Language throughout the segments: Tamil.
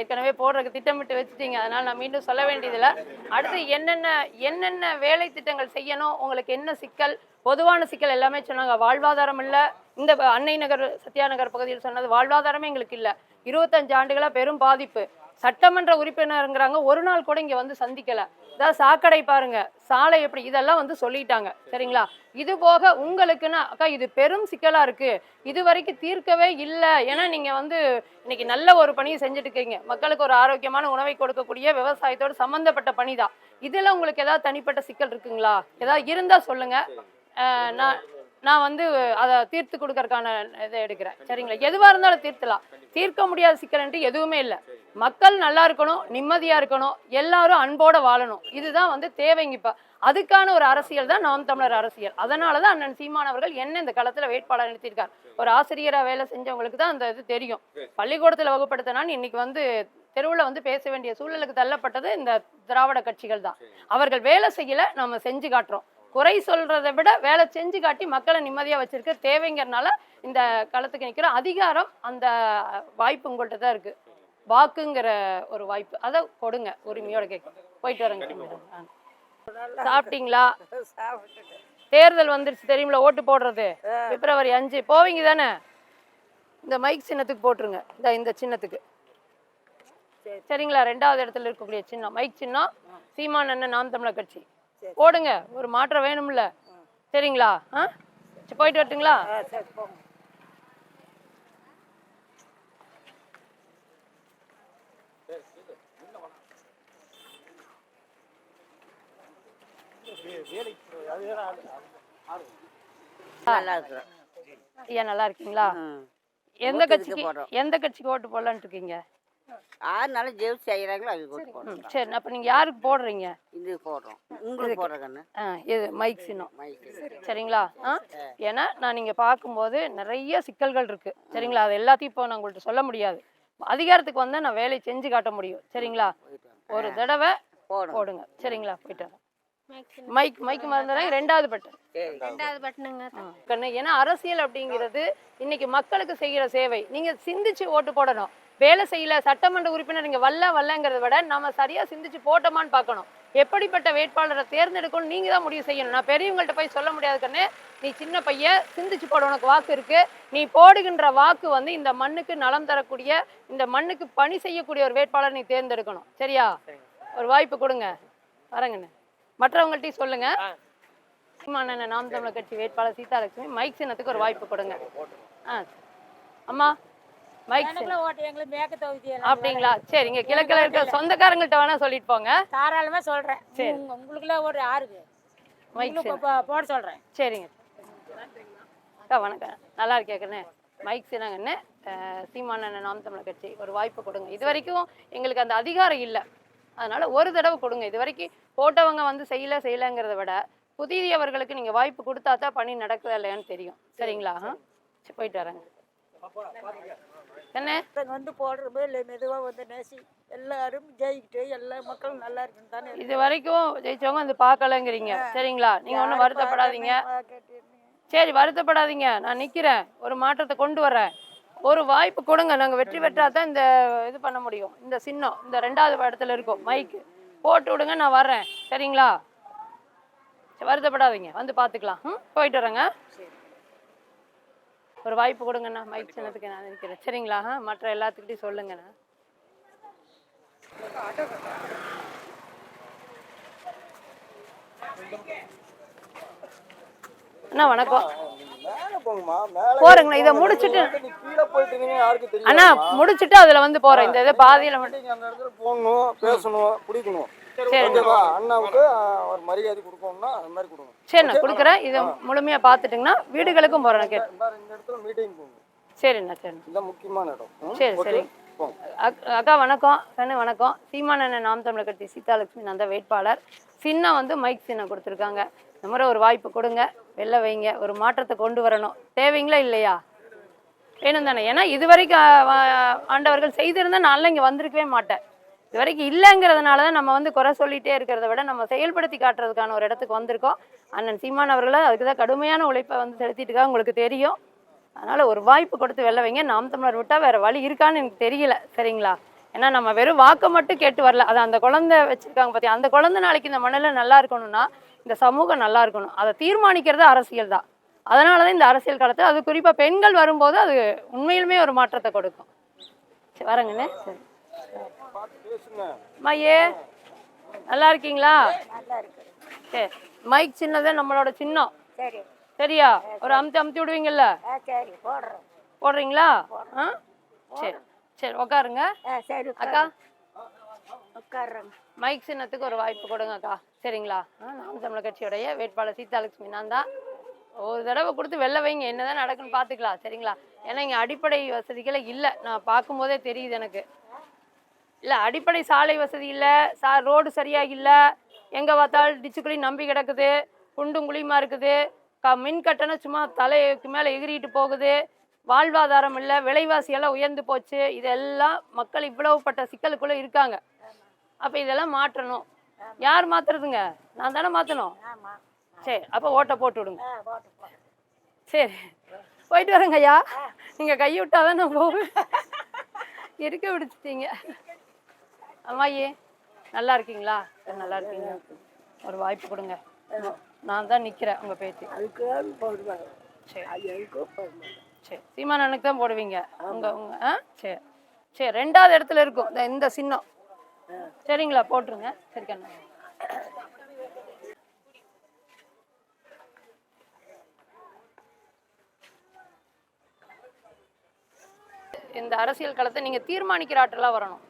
ஏற்கனவே போடுறதுக்கு திட்டமிட்டு வச்சுட்டீங்க. அதனால நான் மீண்டும் சொல்ல வேண்டியதில்லை. அடுத்து என்னென்ன என்னென்ன வேலை திட்டங்கள் செய்யணும்? உங்களுக்கு என்ன சிக்கல்? பொதுவான சிக்கல் எல்லாமே சொன்னாங்க. வாழ்வாதாரம் இல்லை. இந்த அன்னை நகர் சத்யா நகர் பகுதியில் சொன்னது வாழ்வாதாரமே எங்களுக்கு இல்லை. இருபத்தஞ்சு ஆண்டுகளாக பெரும் பாதிப்பு. சட்டமன்ற உறுப்பினருங்கிறாங்க. ஒரு நாள் கூட இங்க வந்து சந்திக்கல. அதாவது சாக்கடை பாருங்க. சாலை எப்படி? இதெல்லாம் வந்து சொல்லிட்டாங்க. சரிங்களா? இது போக உங்களுக்குன்னா அக்கா இது பெரும் சிக்கலா இருக்கு. இது வரைக்கும் தீர்க்கவே இல்லை. ஏன்னா நீங்க வந்து இன்னைக்கு நல்ல ஒரு பணியை செஞ்சுட்டு இருக்கீங்க மக்களுக்கு ஒரு ஆரோக்கியமான உணவை கொடுக்கக்கூடிய விவசாயத்தோடு சம்பந்தப்பட்ட பணி தான் இதுல உங்களுக்கு ஏதாவது தனிப்பட்ட சிக்கல் இருக்குங்களா? ஏதாவது இருந்தா சொல்லுங்க. நான் நான் வந்து அதை தீர்த்து கொடுக்கறதுக்கான இதை எடுக்கிறேன். சரிங்களா? எதுவாக இருந்தாலும் தீர்த்தலாம். தீர்க்க முடியாத சிக்கல்ன்ட்டு எதுவுமே இல்லை. மக்கள் நல்லா இருக்கணும் நிம்மதியாக இருக்கணும் எல்லாரும் அன்போட வாழணும். இதுதான் வந்து தேவைங்க இப்போ அதுக்கான ஒரு அரசியல் தான் நாம் தமிழர் அரசியல். அதனால தான் அண்ணன் சீமான் அவர்கள் என்ன இந்த களத்தில் வேட்பாளர் நிறுத்தியிருக்கார். ஒரு ஆசிரியராக வேலை செஞ்சவங்களுக்கு தான் அந்த இது தெரியும். பள்ளிக்கூடத்தில் வகுப்படுத்தினான்னு இன்னைக்கு வந்து தெருவில் வந்து பேச வேண்டிய சூழலுக்கு தள்ளப்பட்டது இந்த திராவிட கட்சிகள் தான். அவர்கள் வேலை செய்யல நம்ம செஞ்சு காட்டுறோம். குறை சொல்றதை விட வேலை செஞ்சு காட்டி மக்களை நிம்மதியா வச்சிருக்க தேவைங்கிறனால இந்த களத்துக்கு நிக்கிறோம். அதிகாரம் அந்த வாய்ப்பு உங்கள்கிட்ட தான் இருக்கு. வாக்குங்கிற ஒரு வாய்ப்பு. அதை கொடுங்க உரிமையோட கேட்க. போயிட்டு வரேங்க. சாப்பிட்டீங்களா? தேர்தல் வந்துருச்சு தெரியுமில ஓட்டு போடுறது. பிப்ரவரி அஞ்சு. போவீங்க தானே? இந்த மைக் சின்னத்துக்கு போட்டுருங்க. இந்த இந்த சின்னத்துக்கு. சரி. சரிங்களா? ரெண்டாவது இடத்துல இருக்கக்கூடிய சின்னம். மைக் சின்னம். சீமான் அண்ணன் நாம் தமிழர் கட்சி. போடுங்க. ஒரு மாற்றம் வேணும்ல. சரிங்களா? ஆ? சரி, போயிட்டு வரட்டுங்களா? ஐயா நல்லா இருக்கீங்களா. எந்த கட்சிக்கு. எந்த கட்சிக்கு ஓட்டு போடலான்னு இருக்கீங்க? யார் நல்லா ஜெயிச்சு செய்கிறாங்களோ அதுக்கு சரி அப்ப நீங்க யாருக்கு போடுறீங்க? இது போடுறோம். உங்களுக்கு போடுற கண்ணு ஆ இது மைக் சின்னம் சரிங்களா? ஆ? ஏன்னா நான் நீங்க பார்க்கும்போது நிறைய சிக்கல்கள் இருக்கு. சரிங்களா? அது எல்லாத்தையும் இப்போ நான் உங்கள்ட்ட சொல்ல முடியாது. அதிகாரத்துக்கு வந்தா நான் வேலையை செஞ்சு காட்ட முடியும். சரிங்களா. ஒரு தடவை போடுங்க. போடுங்க. சரிங்களா? போயிட்டு வரேன் மைக் மைக் மறந்துடுறேன் ரெண்டாவது பட்டன் ரெண்டாவது பட்டனுங்க கண்ணு. ஏன்னா அரசியல் அப்படிங்கிறது இன்னைக்கு மக்களுக்கு செய்யற சேவை. நீங்க சிந்திச்சு ஓட்டு போடணும். வேலை செய்யல சட்டமன்ற உறுப்பினர் நீங்க வல்ல வல்லங்கிறத விட நம்ம சரியா சிந்திச்சு போட்டோமான்னு பார்க்கணும். எப்படிப்பட்ட வேட்பாளரை தேர்ந்தெடுக்கணும் நீங்க தான் முடிவு செய்யணும். நான் பெரியவங்கள்ட்ட போய் சொல்ல முடியாது கண்ணு. நீ சின்ன பையன் சிந்திச்சு போட உனக்கு வாக்கு இருக்கு. நீ போடுகின்ற வாக்கு வந்து இந்த மண்ணுக்கு நலம் தரக்கூடிய இந்த மண்ணுக்கு பணி செய்யக்கூடிய ஒரு வேட்பாளர் நீ தேர்ந்தெடுக்கணும். சரியா? ஒரு வாய்ப்பு கொடுங்க. வரங்கண்ணு. மற்றவங்கள்ட்டையும் சொல்லுங்க. சீமானண்ண நாம் தமிழர் கட்சி வேட்பாளர் சீதாலட்சுமி மைக் சின்னத்துக்கு ஒரு வாய்ப்பு கொடுங்க. ஆ. அம்மா. மைக் அப்படிங்களா? சரிங்க. கிழக்கில் இருக்க சொந்தக்காரங்கள்ட்ட வேணா சொல்லிட்டு போங்க. தாராளமா சொல்றேன். சரி. உங்க- உங்களுக்குள்ள ஓட்டு யாருக்கு மைக் போட சொல்றேன். சரிங்க. அக்கா வணக்கம். நல்லா இருக்கேக்கண்ணே மைக் சின்னங்கண்ணே சீமானண்ண நாம் தமிழர் கட்சி ஒரு வாய்ப்பு கொடுங்க. இது வரைக்கும் எங்களுக்கு அந்த அதிகாரம் இல்லை. அதனால ஒரு தடவை கொடுங்க. இது வரைக்கும் போட்டவங்க வந்து செய்யல செய்யலங்கிறத விட புதியவர்களுக்கு நீங்க வாய்ப்பு கொடுத்தா தான் பணி நடக்குதா இல்லையான்னு தெரியும். சரிங்களா? போயிட்டு வரேங்க. என்ன? வந்து போடுறது இல்லை மெதுவாக வந்து நேசி. எல்லாரும் ஜெயிக்கிட்டு எல்லா மக்களும் நல்லா இருக்குன்னு தானே? இது வரைக்கும் ஜெயிச்சவங்க வந்து பார்க்கலங்கிறீங்க. சரிங்களா? நீங்க ஒன்றும் வருத்தப்படாதீங்க. சரி வருத்தப்படாதீங்க. நான் நிக்கிறேன். ஒரு மாற்றத்தை கொண்டு வரேன். ஒரு வாய்ப்பு கொடுங்க. நாங்க வெற்றி பெற்றா தான் இந்த இது பண்ண முடியும். இந்த சின்னம் இந்த ரெண்டாவது இடத்துல இருக்கும். மைக்கு போட்டு விடுங்க நான் வர்றேன். சரிங்களா? சரி, வருத்தப்படாதீங்க. வந்து பார்த்துக்கலாம். ம் போயிட்டு வரேங்க. ஒரு வாய்ப்பு கொடுங்கண்ணா மைக் சின்னத்துக்கு நான் நினைக்கிறேன். சரிங்களா? ஆ, மற்ற எல்லாத்துக்கிட்டையும் சொல்லுங்கண்ணா. அண்ணா வணக்கம். மேல போறேங்கண்ணா இதை முடிச்சிட்டு அண்ணா முடிச்சிட்டு அதுல வந்து போறேன். இந்த இதை பாதியில மட்டும் போகணும் பேசணும் பிடிக்கணும். ஓகேவா? அண்ணாவுக்கு ஒரு மரியாதை கொடுக்கணும்னா அது மாதிரி கொடுங்க. சரிண்ணா கொடுக்குறேன். இதை முழுமையா பார்த்துட்டுங்கன்னா வீடுகளுக்கும் போறேன் கேட்டு இந்த இடத்துல மீட்டிங் போங்க. சரிண்ணா சரிண்ணா. முக்கியமான இடம்? சரி? சரி. அக்கா வணக்கம். கண்ணு வணக்கம். சீமானண்ணன் நாம் தமிழர் கட்சி சீதாலட்சுமி நான் தான் வேட்பாளர். சின்னம் வந்து மைக் சின்னம் கொடுத்துருக்காங்க. இந்த முறை ஒரு வாய்ப்பு கொடுங்க. வெளில வைங்க. ஒரு மாற்றத்தை கொண்டு வரணும். தேவைங்களா இல்லையா? வேணும் தானே. ஏன்னா இது வரைக்கும் ஆ, ஆ, ஆண்டவர்கள் செய்திருந்தா நான்லாம் இங்கே வந்திருக்கவே மாட்டேன். இது வரைக்கும் இல்லைங்கிறதுனால தான் நம்ம வந்து குறை சொல்லிகிட்டே இருக்கிறத விட நம்ம செயல்படுத்தி காட்டுறதுக்கான ஒரு இடத்துக்கு வந்திருக்கோம். அண்ணன் சீமான் அவர்களை அதுக்கு தான் கடுமையான உழைப்பை வந்து செலுத்திட்டு உங்களுக்கு தெரியும். அதனால் ஒரு வாய்ப்பு கொடுத்து வெளில வைங்க. நாம் தமிழர் விட்டால் வேறு வழி இருக்கான்னு எனக்கு தெரியல. சரிங்களா? ஏன்னா நம்ம வெறும் வாக்கை மட்டும் கேட்டு வரல. அது அந்த குழந்தை வச்சுருக்காங்க பார்த்தியா அந்த குழந்தை நாளைக்கு இந்த மண்ணில் நல்லா இருக்கணும்னா இந்த சமூகம் நல்லா இருக்கணும். அதை தீர்மானிக்கிறது அரசியல் தான். அதனால தான் இந்த அரசியல் காலத்தில் அது குறிப்பாக பெண்கள் வரும்போது அது உண்மையிலுமே ஒரு மாற்றத்தை கொடுக்கும். சரி வரங்கண்ணே சரி. மையே நல்லா இருக்கீங்களா? சரி மைக் சின்னதே நம்மளோட சின்னம். சரி. சரியா? ஒரு அமுத்தி அமுத்தி விடுவீங்கல்ல? போடுறீங்களா? ஆ? சரி சரி சரி அக்கா? மைக் சின்னத்துக்கு ஒரு வாய்ப்பு கொடுங்க அக்கா. சரிங்களா? நாம் தமிழர் கட்சியோடைய வேட்பாளர் சீதாலட்சுமி நான் தான். ஒரு தடவை கொடுத்து வெளில வைங்க என்னதான் நடக்குன்னு பார்த்துக்கலாம் சரிங்களா? ஏன்னா இங்கே அடிப்படை வசதிகளே இல்லை. நான் பார்க்கும்போதே தெரியுது எனக்கு. இல்லை அடிப்படை சாலை வசதி இல்லை சா ரோடு சரியாக இல்லை எங்கே பார்த்தாலும் டிச்சுக்குழி நம்பி கிடக்குது குண்டும் குழியுமா இருக்குது க மின் கட்டணம் சும்மா தலைக்கு மேலே எகிறிட்டு போகுது வாழ்வாதாரம் இல்லை விலைவாசி எல்லாம் உயர்ந்து போச்சு இதெல்லாம் மக்கள் இவ்வளவுப்பட்ட சிக்கலுக்குள்ளே இருக்காங்க. அப்போ இதெல்லாம் மாற்றணும். யார் மாத்துறதுங்க? நான் தானே மாற்றணும் சரி அப்போ ஓட்டை போட்டு விடுங்க. சரி போயிட்டு வரேங்க ஐயா நீங்கள் கை விட்டாதான் நான் போவேன். இருக்க விடுச்சிட்டீங்க அம்மாயி நல்லா இருக்கீங்களா? சரி, நல்லா இருக்கீங்க. ஒரு வாய்ப்பு கொடுங்க. நான் தான் நிற்கிறேன் உங்கள் பேத்தி. அதுக்கு போடுவாங்க சரி. அது எதுக்கும் போடுவாங்க சரி. சீமானனுக்கு தான் போடுவீங்க. உங்க உங்க ஆ? சரி. சரி ரெண்டாவது இடத்துல இருக்கும். இந்த இந்த சின்னம். சரிங்களா? போட்டுருங்க. சரி கண்ணா இந்த அரசியல் களத்தை நீங்க தீர்மானிக்கிற ஆற்றலா வரணும்.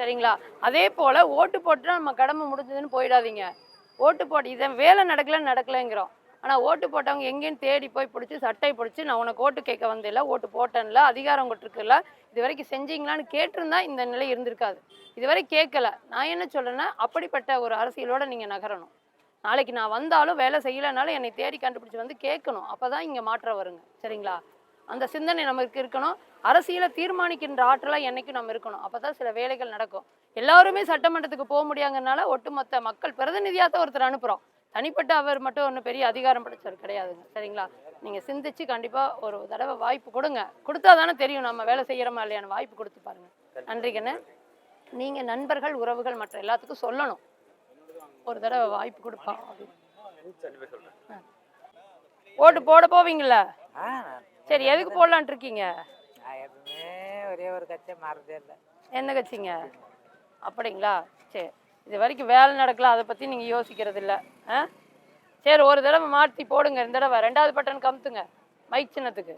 சரிங்களா? அதே போல் ஓட்டு போட்டுனா நம்ம கடமை முடிஞ்சதுன்னு போயிடாதீங்க. ஓட்டு போட்டு இதை வேலை நடக்கல நடக்கலைங்கிறோம். ஆனால் ஓட்டு போட்டவங்க எங்கேன்னு தேடி போய் பிடிச்சி சட்டை பிடிச்சி நான் உனக்கு ஓட்டு கேட்க வந்தில்ல ஓட்டு போட்டேன்ல அதிகாரம் கொட்டிருக்குல்ல இது வரைக்கும் செஞ்சீங்களான்னு கேட்டிருந்தா இந்த நிலை இருந்திருக்காது. இதுவரை கேட்கல. நான் என்ன சொல்கிறேன்னா அப்படிப்பட்ட ஒரு அரசியலோடு நீங்கள் நகரணும். நாளைக்கு நான் வந்தாலும் வேலை செய்யலைனாலும் என்னை தேடி கண்டுபிடிச்சி வந்து கேட்கணும். அப்போ தான் இங்கே மாற்றம் வருங்க. சரிங்களா? அந்த சிந்தனை நமக்கு இருக்கணும். அரசியலை தீர்மானிக்கின்ற ஆற்றலா என்னைக்கும் நம்ம இருக்கணும். அப்பதான் சில வேலைகள் நடக்கும். எல்லாருமே சட்டமன்றத்துக்கு போக முடியாங்கனால ஒட்டுமொத்த மக்கள் பிரதிநிதியாக தான் ஒருத்தர் அனுப்புறோம். தனிப்பட்ட அவர் மட்டும் ஒன்றும் பெரிய அதிகாரம் படைச்சவர் கிடையாதுங்க. சரிங்களா? நீங்க சிந்திச்சு கண்டிப்பா ஒரு தடவை வாய்ப்பு கொடுங்க. கொடுத்தா தானே தெரியும் நம்ம வேலை செய்யறோமா இல்லையான்னு வாய்ப்பு கொடுத்து பாருங்க. நன்றிங்கண்ணே நீங்க நண்பர்கள் உறவுகள் மற்ற எல்லாத்துக்கும் சொல்லணும். ஒரு தடவை வாய்ப்பு கொடுப்பா. ஓட்டு போட போவீங்களா சரி எதுக்கு போடலான்ட்டு இருக்கீங்க? ஒரே ஒரு கட்சியை மாறதே இல்லை. எந்த கட்சிங்க? அப்படிங்களா? சரி. இது வரைக்கும் வேலை நடக்கல. அதை பற்றி நீங்கள் யோசிக்கிறது இல்லை. ஆ? சரி ஒரு தடவை மாற்றி போடுங்க. இந்த தடவை ரெண்டாவது பட்டன் கமுத்துங்க. மைக் சின்னத்துக்கு.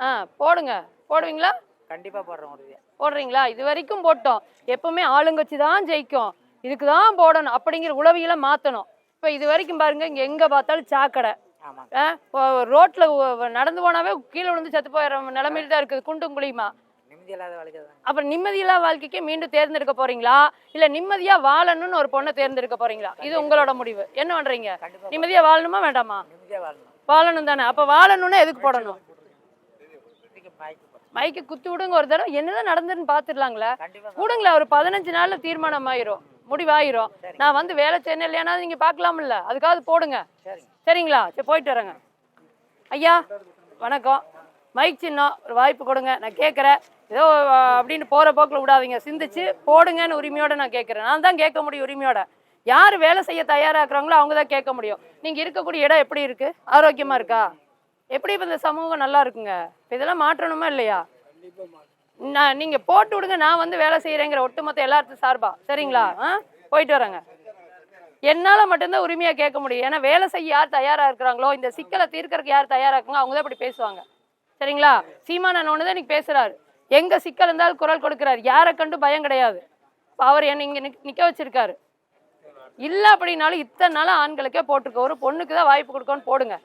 ஆ போடுங்க. போடுவீங்களா? கண்டிப்பாக உறுதியாக போடுறீங்களா? இது வரைக்கும் போட்டோம். எப்பவுமே ஆளுங்கட்சி தான் ஜெயிக்கும். இதுக்கு தான் போடணும் அப்படிங்கிற உளவியலை மாற்றணும் இப்போ இது வரைக்கும் பாருங்க இங்கே எங்கே பார்த்தாலும் சாக்கடை. ஆ, ஒ- நடந்து போனாவே கீழே விழுந்து செத்து போயிடுற நிலைமையில தான் இருக்குது. குண்டும் குழியுமா? அப்புறம் நிம்மதியில்லா வாழ்க்கைக்கு மீண்டும் தேர்ந்தெடுக்க போறீங்களா? இல்ல நிம்மதியா வாழணும்னு ஒரு பொண்ணை தேர்ந்தெடுக்க போறீங்களா? இது உங்களோட முடிவு. என்ன பண்றீங்க? நிம்மதியா வாழணுமா வேண்டாமா? வாழணும். தானே. அப்ப வாழணும்னா எதுக்கு போடணும்? மைக்கு குத்தி விடுங்க ஒரு தடவை. என்னதான் நடந்துன்னு பாத்துடலாங்களே விடுங்களேன் ஒரு பதினஞ்சு நாள்ல தீர்மானம் ஆயிரும் முடிவாயிரும். நான் வந்து வேலை செய்யணும் இல்லையானா நீங்க பார்க்கலாம்ல அதுக்காவது போடுங்க. சரிங்க. சரிங்களா? சரி போயிட்டு வரேங்க. ஐயா வணக்கம். மைக் சின்னம் ஒரு வாய்ப்பு கொடுங்க. நான் கேட்குறேன் ஏதோ அப்படின்னு போகிற போக்கில் விடாதீங்க. சிந்திச்சு போடுங்கன்னு உரிமையோட நான் கேட்குறேன் நான் தான் கேட்க முடியும் உரிமையோட. யார் வேலை செய்ய தயாராக இருக்கிறாங்களோ அவங்க தான் கேட்க முடியும். நீங்கள் இருக்கக்கூடிய இடம் எப்படி இருக்கு? ஆரோக்கியமாக இருக்கா? எப்படி இப்போ இந்த சமூகம் நல்லா இருக்குங்க? இப்போ இதெல்லாம் மாற்றணுமா இல்லையா? நான் நீங்கள் போட்டு விடுங்க நான் வந்து வேலை செய்கிறேங்கிற ஒட்டுமொத்த எல்லாத்தையும் சார்பா. சரிங்களா? ஆ? போயிட்டு வரேங்க. என்னால் மட்டும்தான் உரிமையாக கேட்க முடியும். ஏன்னா வேலை செய்ய யார் தயாராக இருக்கிறாங்களோ இந்த சிக்கலை தீர்க்கறதுக்கு யார் தயாராக இருக்காங்களோ அவங்க தான் இப்படி பேசுவாங்க. சரிங்களா? சீமானன் ஒன்று தான் இன்னைக்கு பேசுகிறாரு எங்கே சிக்கல் இருந்தால் குரல் கொடுக்குறாரு. யாரை கண்டு பயம் கிடையாது. அவர் என்னை இங்கே நிற்க வச்சிருக்காரு. இல்லை அப்படின்னாலும் இத்தனை நாளாக ஆண்களுக்கே போட்டிருக்க. ஒரு பொண்ணுக்கு தான் வாய்ப்பு கொடுக்கணும்னு போடுங்க.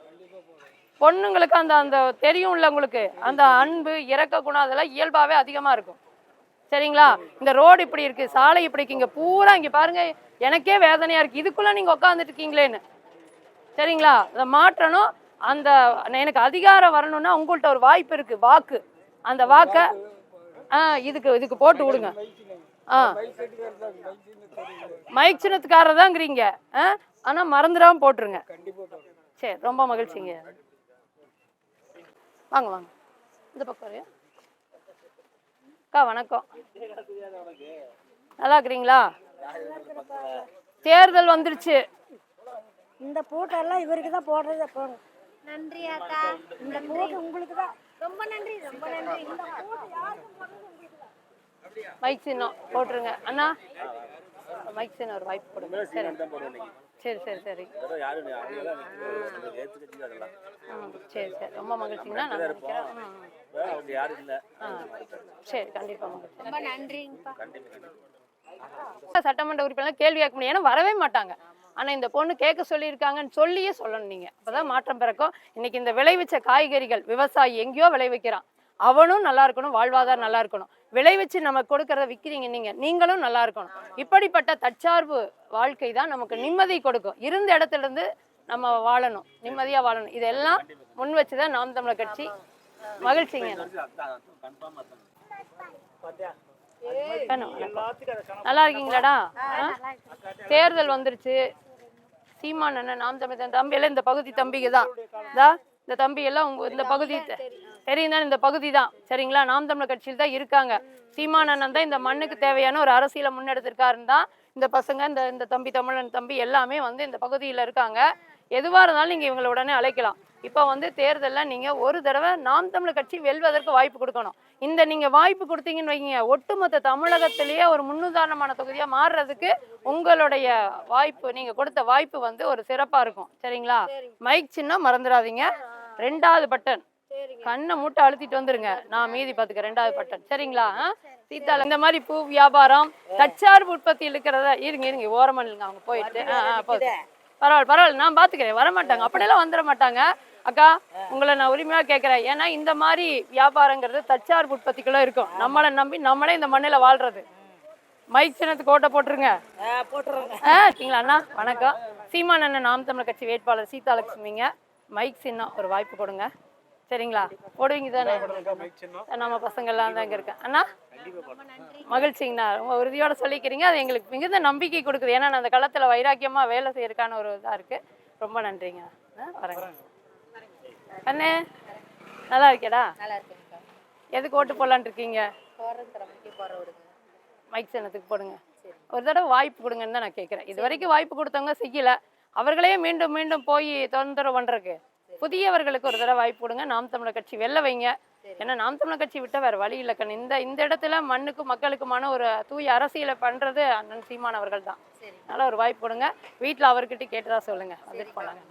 பொண்ணுங்களுக்கு அந்த அந்த தெரியும்ல உங்களுக்கு. அந்த அன்பு இறக்க குணம் அதெல்லாம் இயல்பாகவே அதிகமாக இருக்கும். சரிங்களா? இந்த ரோடு இப்படி இருக்கு சாலை இப்படி இருக்கு இங்க பூரா இங்க பாருங்க. எனக்கே வேதனையா இருக்கு. இதுக்குள்ள நீங்க உட்காந்துட்டு இருக்கீங்களேன்னு. சரிங்களா? அதை மாற்றணும். அந்த எனக்கு அதிகாரம் வரணும்னா உங்கள்கிட்ட ஒரு வாய்ப்பு இருக்கு. வாக்கு. அந்த வாக்கை ஆ இதுக்கு இதுக்கு போட்டு விடுங்க. ஆ. மைக் சின்னத்துக்காரர் தாங்கிறீங்க ஆ? ஆனா மறந்துடாம போட்டுருங்க. சரி ரொம்ப மகிழ்ச்சிங்க. வாங்க வாங்க. இந்த பக்கம் வரையா? அக்கா வணக்கம். நல்லா இருக்கிறீங்களா? தேர்தல் வந்துருச்சு. இந்த பூட்டெல்லாம் இவருக்கு தான் போடுறது நன்றி அக்கா. இந்த பூட்டு உங்களுக்கு தான் ரொம்ப நன்றி ரொம்ப நன்றி. மைக் சின்னம் போட்டுருங்க. அண்ணா மைக் சின்னம் ஒரு வாய்ப்பு கொடுங்க. சரி. சரி சரி சரி. ம், சரி சரி. ரொம்ப மகிழ்ச்சிங்கண்ணா. நான் நினைக்கிறேன். சரி கண்டிப்பாக மகிழ்ச்சி. ரொம்ப நன்றிங்கப்பா. சட்டமன்ற உறுப்பினர் கேள்வி கேட்க முடியும். ஏன்னா வரவே மாட்டாங்க. ஆனால் இந்த பொண்ணு கேட்க சொல்லியிருக்காங்கன்னு சொல்லியே சொல்லணும் நீங்கள் அப்பதான் மாற்றம் பிறக்கும். இன்னைக்கு இந்த விளைவிச்ச காய்கறிகள் விவசாயி எங்கேயோ விளைவிக்கிறான். அவனும் நல்லா இருக்கணும் வாழ்வாதாரம் நல்லா இருக்கணும். விளைவிச்சு நமக்கு கொடுக்கறத விற்கிறீங்க நீங்க. நீங்களும் நல்லா இருக்கணும். இப்படிப்பட்ட தற்சார்பு வாழ்க்கை தான் நமக்கு நிம்மதி கொடுக்கும். இருந்த இடத்துல இருந்து நம்ம வாழணும். நிம்மதியா வாழணும். இதெல்லாம் முன் வச்சுதான் நாம் தமிழர் கட்சி மகிழ்ச்சிங்க. நல்லா இருக்கீங்களாடா? ஆ? தேர்தல் வந்துருச்சு. சீமான் அண்ணன் நாம் தன் தம்பி எல்லாம் இந்த பகுதி தம்பிங்க தான் இந்த தம்பி எல்லாம் உங்க இந்த பகுதி தெரியும். தானே இந்த பகுதி தான் சரிங்களா? நாம் தமிழர் கட்சியில் தான் இருக்காங்க. சீமான் அண்ணன் தான் இந்த மண்ணுக்கு தேவையான ஒரு அரசியலை முன்னெடுத்திருக்காருன்னு தான் இந்த பசங்க இந்த இந்த தம்பி தமிழன் தம்பி எல்லாமே வந்து இந்த பகுதியில் இருக்காங்க. எதுவாக இருந்தாலும் நீங்கள் இவங்களை உடனே அழைக்கலாம். இப்போ வந்து தேர்தலில் நீங்கள் ஒரு தடவை நாம் தமிழர் கட்சி வெல்வதற்கு வாய்ப்பு கொடுக்கணும். இந்த நீங்கள் வாய்ப்பு கொடுத்தீங்கன்னு வைங்க. ஒட்டுமொத்த தமிழகத்திலேயே ஒரு முன்னுதாரணமான தொகுதியாக மாறுறதுக்கு உங்களுடைய வாய்ப்பு நீங்கள் கொடுத்த வாய்ப்பு வந்து ஒரு சிறப்பாக இருக்கும். சரிங்களா? மைக் சின்னம் மறந்துடாதீங்க. ரெண்டாவது பட்டன். கண்ணை மூட்டை அழுத்திட்டு வந்துருங்க. நான் மீதி பார்த்துக்க ரெண்டாவது பட்டன். சரிங்களா? ஆ? சீதால இந்த மாதிரி பூ வியாபாரம் தற்சார்பு உற்பத்தி இருக்கிறத இருங்க இருங்க. ஓரமா நில்லுங்க. அவங்க போயிட்டு. பரவாயில்ல பரவாயில்ல. நான் பாத்துக்கிறேன் வர மாட்டாங்க அப்படியெல்லாம் வந்துட மாட்டாங்க. அக்கா உங்களை நான் உரிமையா கேட்கறேன். ஏன்னா இந்த மாதிரி வியாபாரங்கிறது தற்சார்பு உற்பத்திக்குள்ள இருக்கும். நம்மளை நம்பி நம்மளே இந்த மண்ணில் வாழ்றது. மைக் சின்னத்துக்கு ஓட்ட போட்டுருங்க. போட்டுருங்க. ஆ இருக்கீங்களா அண்ணா? வணக்கம். சீமான் அண்ணன் நாம் தமிழர் கட்சி வேட்பாளர் சீதாலட்சுமிங்க மைக் சின்னம் ஒரு வாய்ப்பு கொடுங்க. சரிங்களா? போடுவீங்க தானே? நம்ம பசங்க எல்லாம் தான் இங்க இருக்கேன் அண்ணா? மகிழ்ச்சிங்கண்ணா. ரொம்ப உறுதியோட சொல்லிக்கிறீங்க. அது எங்களுக்கு மிகுந்த நம்பிக்கை கொடுக்குது. ஏன்னா நான் அந்த களத்துல வைராக்கியமா வேலை செய்யறதுக்கான ஒரு இதா இருக்கு. ரொம்ப நன்றிங்க. வரேங்க. அண்ணே நல்லா இருக்கேடா நல்லா இருக்குங்கக்கா எதுக்கு ஓட்டு போடலான்னு இருக்கீங்க போடுறது திறமைக்கு போற விடுங்க மைக் சின்னத்துக்கு போடுங்க. ஒரு தடவை வாய்ப்பு கொடுங்கன்னு தான் நான் கேட்குறேன். இது வரைக்கும் வாய்ப்பு கொடுத்தவங்க செய்யல. அவர்களே மீண்டும் மீண்டும் போய் தொந்தரவு பண்றதுக்கு. புதியவர்களுக்கு ஒரு தடவை வாய்ப்பு கொடுங்க. நாம் தமிழர் கட்சி வெளில வைங்க. ஏன்னா நாம் தமிழர் கட்சி விட்ட வேற வழி இல்லை கண்ணு இந்த இந்த இடத்துல மண்ணுக்கும் மக்களுக்குமான ஒரு தூய அரசியலை பண்றது அண்ணன் சீமான் அவர்கள் தான். அதனால ஒரு வாய்ப்பு கொடுங்க. வீட்டில் அவர்கிட்ட கேட்டதா சொல்லுங்க. வந்துட்டு போலாங்க.